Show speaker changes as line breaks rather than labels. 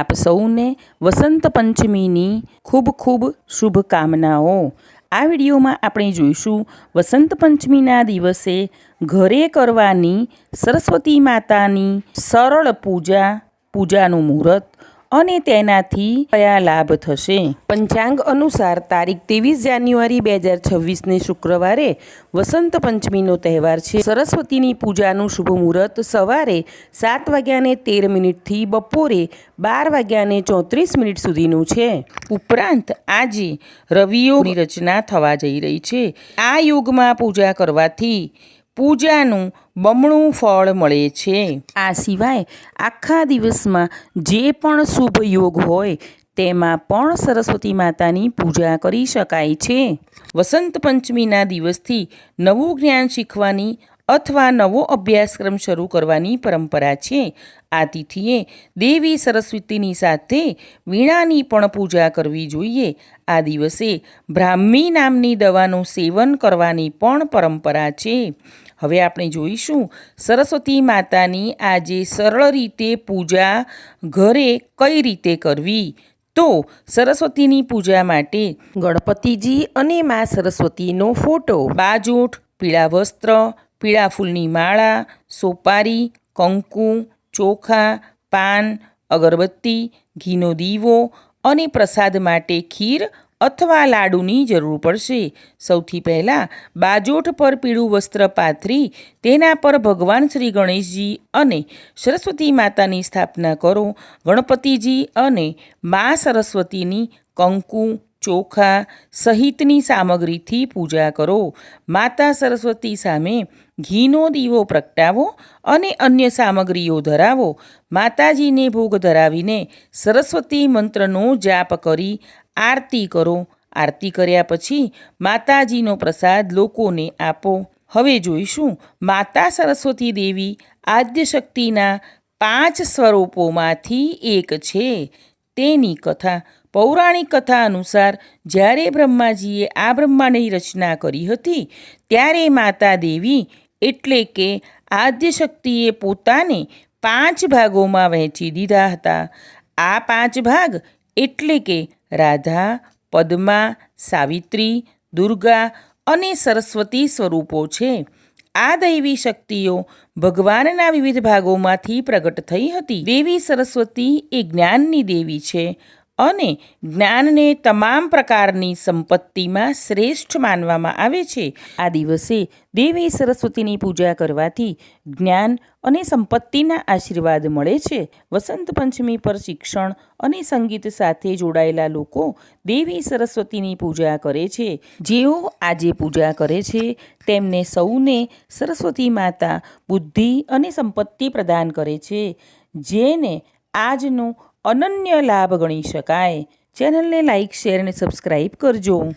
આપ સૌને વસંત પંચમીની ખૂબ ખૂબ શુભકામનાઓ. આ વિડીયોમાં આપણે જોઈશું વસંત પંચમીના દિવસે ઘરે કરવાની સરસ્વતી માતાની સરળ પૂજા, પૂજાનું મુહૂર્ત અને તેનાથી કયા લાભ થશે? પંચાંગ અનુસાર તારીખ ત્રેવીસ જાન્યુઆરી બે હજાર છવ્વીસને શુક્રવારે વસંત પંચમીનો તહેવાર છે. સરસ્વતીની પૂજાનું શુભ મુહૂર્ત સવારે સાત વાગ્યાને તેર મિનિટથી બપોરે બાર વાગ્યાને ચોત્રીસ મિનિટ સુધીનું છે. ઉપરાંત આજે રવિઓની રચના થવા જઈ રહી છે. આ યુગમાં પૂજા કરવાથી પૂજાનું બમણું ફળ મળે છે. આ સિવાય આખા દિવસમાં જે પણ શુભ યોગ હોય તેમાં પણ સરસ્વતી માતાની પૂજા કરી શકાય છે. વસંત પંચમીના દિવસથી નવું જ્ઞાન શીખવાની અથવા નવો અભ્યાસક્રમ શરૂ કરવાની પરંપરા છે. આ તિથિએ દેવી સરસ્વતીની સાથે વીણાની પણ પૂજા કરવી જોઈએ. આ દિવસે બ્રાહ્મી નામની દવાનું સેવન કરવાની પણ પરંપરા છે. હવે આપણે જોઈશું સરસ્વતી માતાની આજે સરળ રીતે પૂજા ઘરે કઈ રીતે કરવી? તો સરસ્વતીની પૂજા માટે ગણપતિજી અને મા સરસ્વતીનો ફોટો, બાજૂઠ, પીળા વસ્ત્ર પીળા ફૂલની માળા, સોપારી, કંકુ, ચોખા, પાન, અગરબત્તી, ઘીનો દીવો અને પ્રસાદ માટે ખીર અથવા લાડુની જરૂર પડશે. સૌથી પહેલાં બાજોઠ પર પીળું વસ્ત્ર પાથરી તેના પર ભગવાન શ્રી ગણેશજી અને સરસ્વતી માતાની સ્થાપના કરો. ગણપતિજી અને મા સરસ્વતીની કંકુ ચોખા સહિતની સામગ્રીથી પૂજા કરો. માતા સરસ્વતી સામે ઘીનો દીવો પ્રગટાવો અને અન્ય સામગ્રીઓ ધરાવો. માતાજીને ભોગ ધરાવીને સરસ્વતી મંત્રનો જાપ કરી આરતી કરો. આરતી કર્યા પછી માતાજીનો પ્રસાદ લોકોને આપો. હવે જોઈશું માતા સરસ્વતી દેવી આદ્ય શક્તિના પાંચ સ્વરૂપોમાંથી એક છે. તેની કથા પૌરાણિક કથા અનુસાર જ્યારે બ્રહ્માજીએ આ બ્રહ્માંડની રચના કરી હતી, ત્યારે માતા દેવી એટલે કે આદ્ય શક્તિએ પોતાને પાંચ ભાગોમાં વહેંચી દીધા હતા. આ પાંચ ભાગ એટલે કે રાધા, પદ્મા, સાવિત્રી, દુર્ગા અને સરસ્વતી સ્વરૂપો છે. આ દૈવી શક્તિઓ ભગવાનના વિવિધ ભાગોમાંથી પ્રગટ થઈ હતી. દેવી સરસ્વતી એ જ્ઞાનની દેવી છે. અને જ્ઞાનને તમામ પ્રકારની સંપત્તિમાં શ્રેષ્ઠ માનવામાં આવે છે. આ દિવસે દેવી સરસ્વતીની પૂજા કરવાથી જ્ઞાન અને સંપત્તિના આશીર્વાદ મળે છે. વસંત પંચમી પર શિક્ષણ અને સંગીત સાથે જોડાયેલા લોકો દેવી સરસ્વતીની પૂજા કરે છે. જેઓ આજે પૂજા કરે છે, તેમને સૌને સરસ્વતી માતા બુદ્ધિ અને સંપત્તિ પ્રદાન કરે છે. જેને આજનો અનન્ય લાભ ગણી શકાય. ચેનલને લાઇક શેર અને સબસ્ક્રાઈબ કરજો.